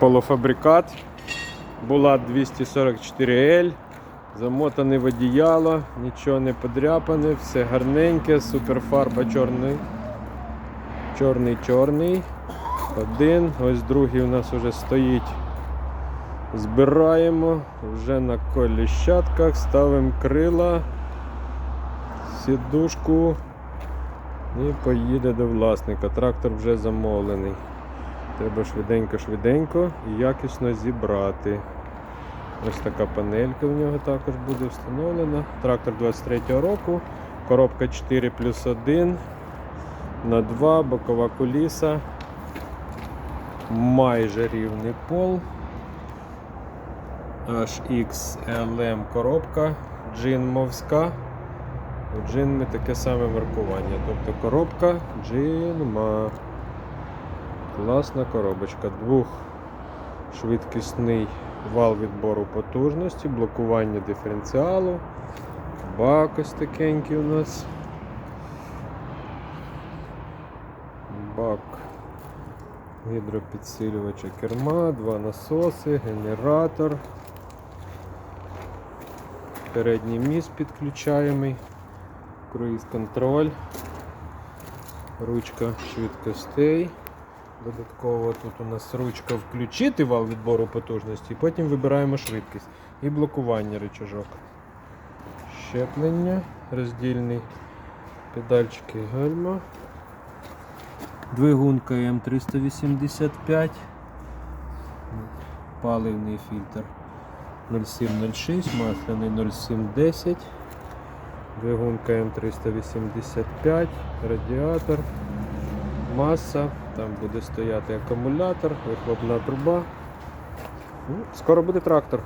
полуфабрикат. Булат 244L. Замотаний в одіяло, нічого не подряпане, все гарненьке, суперфарба чорний. Чорний чорний. Один. Ось другий у нас вже стоїть. Збираємо вже на коліщатках, ставимо крила, сідушку і поїде до власника. Трактор вже замовлений. Треба швиденько-швиденько і якісно зібрати. Ось така панелька в нього також буде встановлена. Трактор 23-го року, коробка 4 плюс 1 на 2, бокова коліса, майже рівний пол. HXLM коробка, джин мовська. У джинми таке саме маркування. Тобто коробка джинма. Класна коробочка. Двохшвидкісний вал відбору потужності, блокування диференціалу. Бак ось такенький у нас. Бак гідропідсилювача керма, два насоси, генератор. Передній міст підключаємий, круїз контроль, ручка швидкостей. Додатково тут у нас ручка включити вал відбору потужності, потім вибираємо швидкість і блокування рычажок. Щеплення, роздільний, педальчики гальма. Двигунка М385, паливний фільтр 0706, масляний 0710, двигунка М385, радіатор, маса, там буде стояти акумулятор, вихлопна труба. Ну, Скоро буде трактор.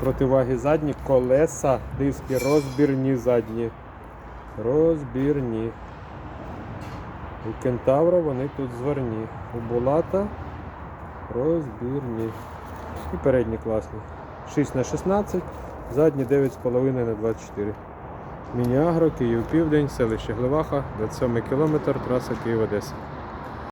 Противаги задні, колеса, диски розбірні задні. Розбірні. У кентавра вони тут зверні. У Булата розбірні. І передні класні. 6 на 16, задні 9,5 на 24. Міні-агро, Київ Південь, селище Гливаха, 27 км, траса Київ-Одеса.